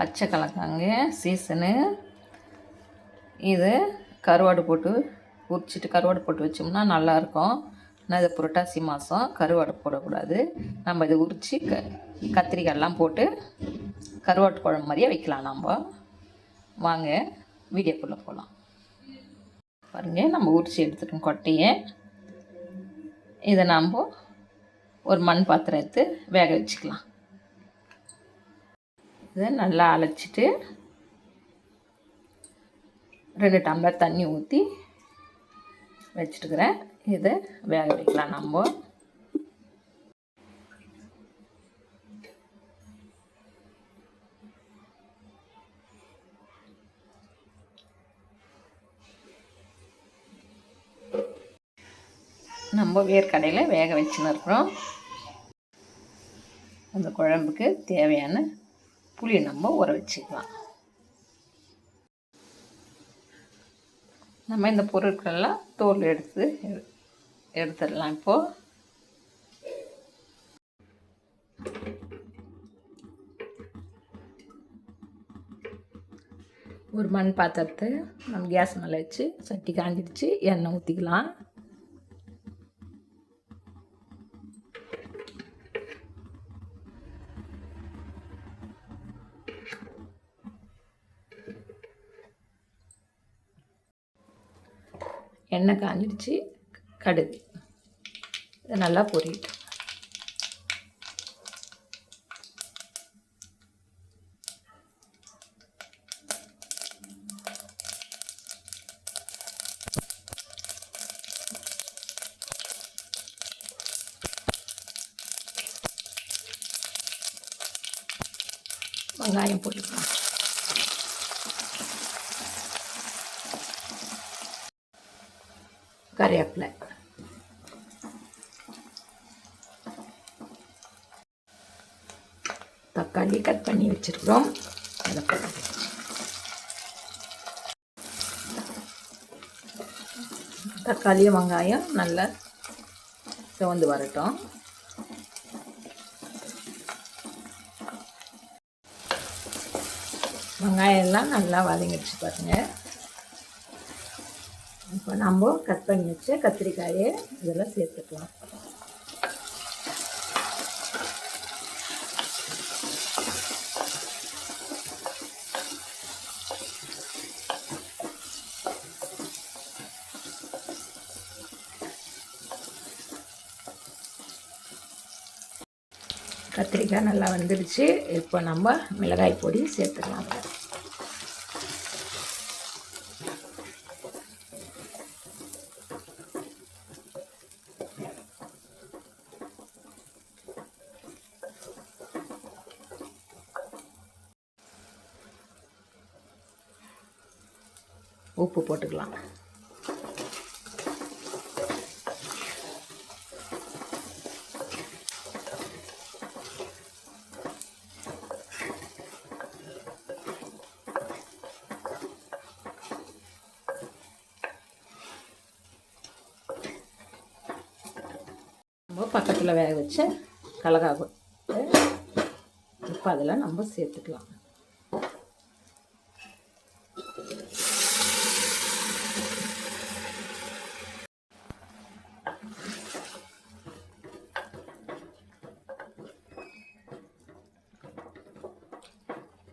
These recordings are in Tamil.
பச்சை கலக்காங்க சீசனு இது கருவாடு போட்டு உரிச்சிட்டு கருவாடு போட்டு வச்சோம்னா நல்லாயிருக்கும். ஆனால் இது புரட்டாசி மாதம் கருவாடு போடக்கூடாது. நம்ம இதை உரித்து க கத்திரிக்காயெல்லாம் போட்டு கருவாட்டு குழம்பு மாதிரியே வைக்கலாம் நம்ம. வாங்க வீடியோக்குள்ளே போகலாம். பாருங்கள் நம்ம உரித்து எடுத்துட்டோம் கொட்டையை. இதை நாம் ஒரு மண் பாத்திரம் எடுத்து வேக வச்சுக்கலாம். இதை நல்லா அழைச்சிட்டு ரெண்டு டம்ளர் தண்ணி ஊற்றி வச்சுட்டுக்கிறேன். இதை வேக வைக்கலாம் நம்ம. நம்ம வேர்க்கடையில் வேக வச்சுன்னு இருக்கிறோம். அந்த குழம்புக்கு தேவையான புளி நம்ம ஊற வச்சுக்கலாம். நம்ம இந்த பொருட்களெல்லாம் தோல் எடுத்து எடுத்துடலாம் இப்போது ஒரு மண் பாத்திரத்தை நம்ம கேஸ் மேலே வச்சு சட்டி காஞ்சிடுச்சு எண்ணெய் ஊற்றிக்கலாம் எண்ணெய் காஞ்சிடுச்சு கடுகு. இது நல்லா பொரியட்டும் வெங்காயம் போட்டுக்கலாம். கருவேப்பிலை. தக்காளி கட் பண்ணி வச்சுருக்குறோம். அதை போடுறோம் தக்காளியும் வெங்காயம் நல்லா சிவந்து வரட்டும். வெங்காயம் எல்லாம் நல்லா வதங்கிடுச்சு பாருங்கள் இப்போ நம்ம கட் பண்ணி வச்ச கத்திரிக்காயை இதெல்லாம் சேர்த்துக்கலாம். கத்திரிக்காய் நல்லா வந்துடுச்சு. இப்போ நம்ம மிளகாய் பொடி சேர்த்துக்கலாம். உப்பு போட்டுக்கலாம். நம்ம பக்கத்தில் வேக வச்ச கலகா போட்டு இப்போ அதில் நம்ம சேர்த்துக்கலாம்.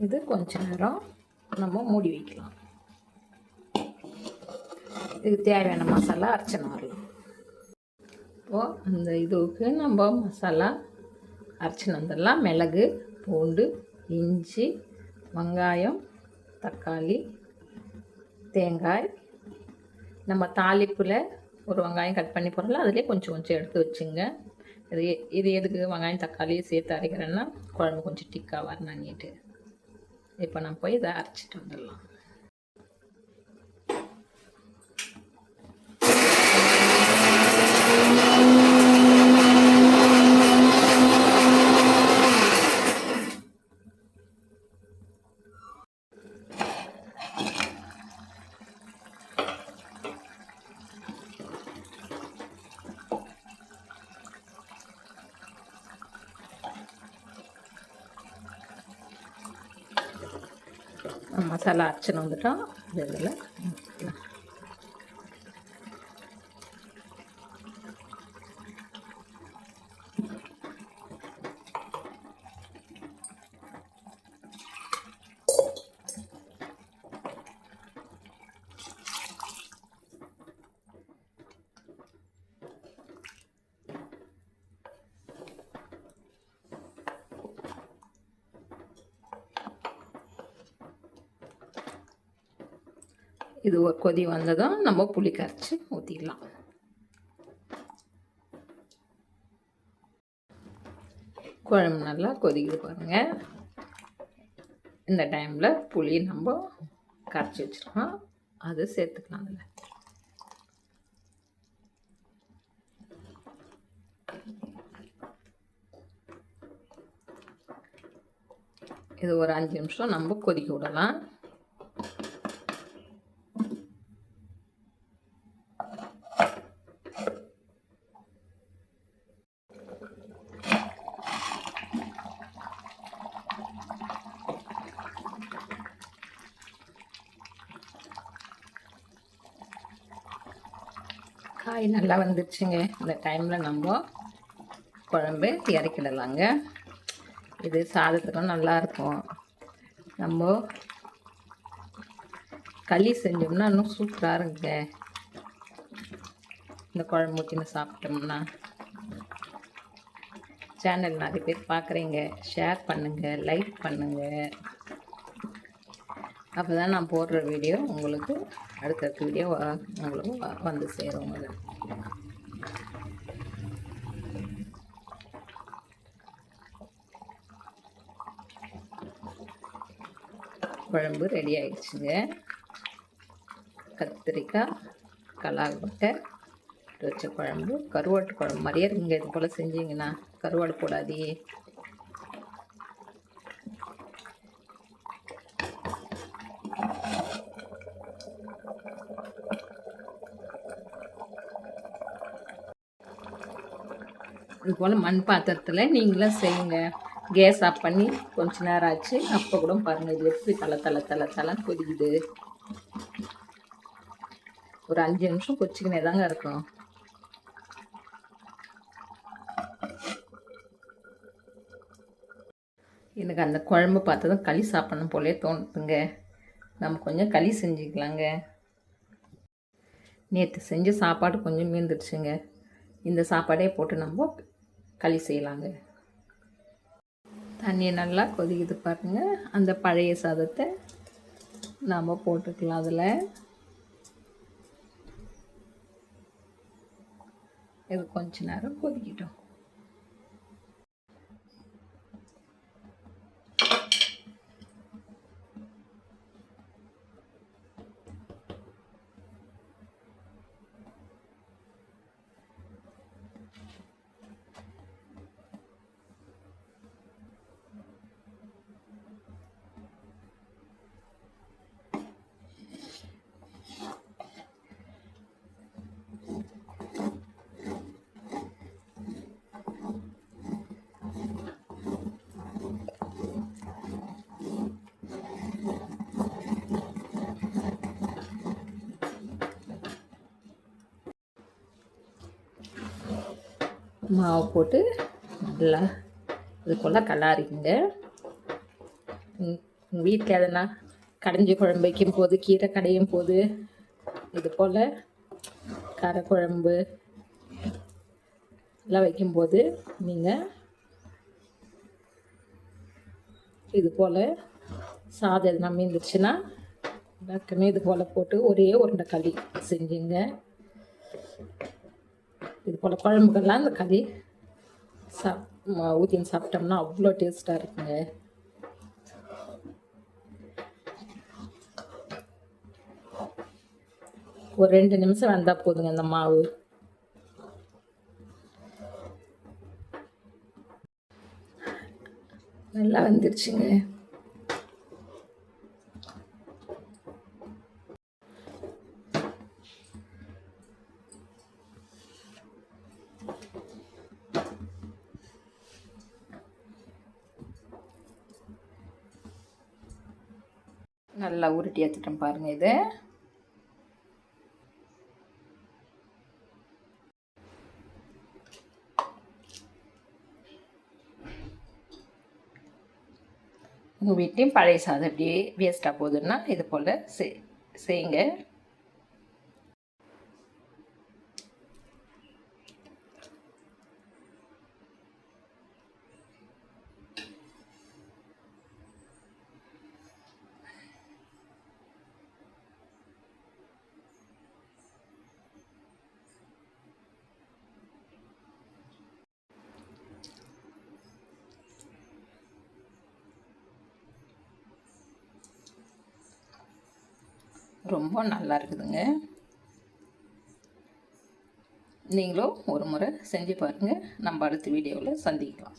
இது கொஞ்ச நேரம் நம்ம மூடி வைக்கலாம். இதுக்கு தேவையான மசாலா அரைச்சனை வரலாம் இப்போது அந்த இதுக்கு நம்ம மசாலா அரைச்சின்னு வந்துடலாம். மிளகு பூண்டு இஞ்சி வெங்காயம் தக்காளி தேங்காய். நம்ம தாளிப்பில் ஒரு வெங்காயம் கட் பண்ணி போடுறோம்ல அதிலே கொஞ்சம் கொஞ்சம் எடுத்து வச்சுங்க. இது இது எதுக்கு? வெங்காயம் தக்காளி சேர்த்து அரைக்கிறேன்னா குழம்பு கொஞ்சம் டிக்காக வரணுன்னுட்டு இப்போ நான் போய் இதை அரைச்சிட்டு வந்துடலாம் Thank you. மசாலா அரைச்சின்னு வந்துட்டோம் இதில் இது ஒரு கொதி வந்ததும் நம்ம புளி கரைச்சி ஊற்றிடலாம் குழம்பு நல்லா கொதிக்குது பாருங்கள் இந்த டைமில் புளி நம்ம கரைச்சி வச்சுருக்கோம். அது சேர்த்துக்கலாம் அதில். இது ஒரு அஞ்சு நிமிஷம் நம்ம கொதிக்க விடலாம். காய் நல்லா வந்துருச்சுங்க. இந்த டைமில் நம்ம குழம்பு இறக்கிடலாங்க இது சாதத்துக்கும் நல்லாயிருக்கும் நம்ம களி செஞ்சோம்னா இன்னும் சூப்பராக இருக்குங்க. இந்த குழம்பு ஊற்றின்னு சாப்பிட்டோம்னா. சேனல் நிறைய பேர் பார்க்குறீங்க ஷேர் பண்ணுங்கள் லைக் பண்ணுங்கள் அப்போ தான் நான் போடுற வீடியோ உங்களுக்கு அடுத்தடுத்த வீடியோ வ- வந்து சேரும் குழம்பு ரெடி ஆயிடுச்சுங்க. கத்திரிக்காய் கலாக்கொட்டை வச்ச குழம்பு கருவாட்டு குழம்பு. மாதிரியே இருக்குங்க இது போல் செஞ்சீங்கன்னா கருவாடு போடாதீங்க இது போல் மண் பாத்திரத்தில் நீங்களும் செய்யுங்க. கேஸ் ஆஃப் பண்ணி கொஞ்ச நேரம் ஆச்சு. அப்போ கூட பாருங்கள் இது எப்படி தலை தலை தலை தலைன்னு கொதிக்குது. ஒரு அஞ்சு நிமிஷம் கொச்சிக்கினே தாங்க இருக்கும் எனக்கு அந்த குழம்பு பார்த்ததும் களி சாப்பிடணும் போலே தோணுதுங்க. நம்ம கொஞ்சம் களி செஞ்சுக்கலாங்க. நேற்று செஞ்ச சாப்பாடு கொஞ்சம் மீந்துடுச்சுங்க. இந்த சாப்பாடே போட்டு நம்ம களி செய்யலாங்க. தண்ணி நல்லா கொதிக்குது பாருங்க. அந்த பழைய சாதத்தை நாம் போட்டுக்கலாம் அதில். இது கொஞ்ச நேரம் கொதிக்கிட்டோம். மாவு போட்டு நல்லா இது போல் கலாரிங்க வீட்டில் எதனா கடைஞ்சி குழம்பு வைக்கும் போது கீரை கடையும் போது இது போல் காரக்குழம்பு எல்லாம் வைக்கும்போது நீங்கள் இது போல் சாதம் எதுனா மீந்துச்சுன்னா எல்லாருக்குமே இது போல் போட்டு ஒரே உருண்டை களி செஞ்சுங்க. இது போல் குழம்புக்கெல்லாம் இந்த களி சாப் ஊற்றின்னு சாப்பிட்டோம்னா அவ்வளோ டேஸ்ட்டாக இருக்குங்க. ஒரு ரெண்டு நிமிஷம் வந்தால் போதுங்க இந்த மாவு. நல்லா வந்துருச்சுங்க. நல்லா உருட்டி எடுத்துட்டேன் பாருங்கள் இது. உங்கள் வீட்லேயும் பழைய சாதம் அப்படியே வேஸ்ட்டாக போகுதுன்னா இது போல் செய் செய்யுங்க. ரொம்ப நல்லா இருக்குதுங்க. நீங்களும் ஒரு முறை செஞ்சு பாருங்கள் நம்ம அடுத்த வீடியோவில் சந்திக்கலாம்.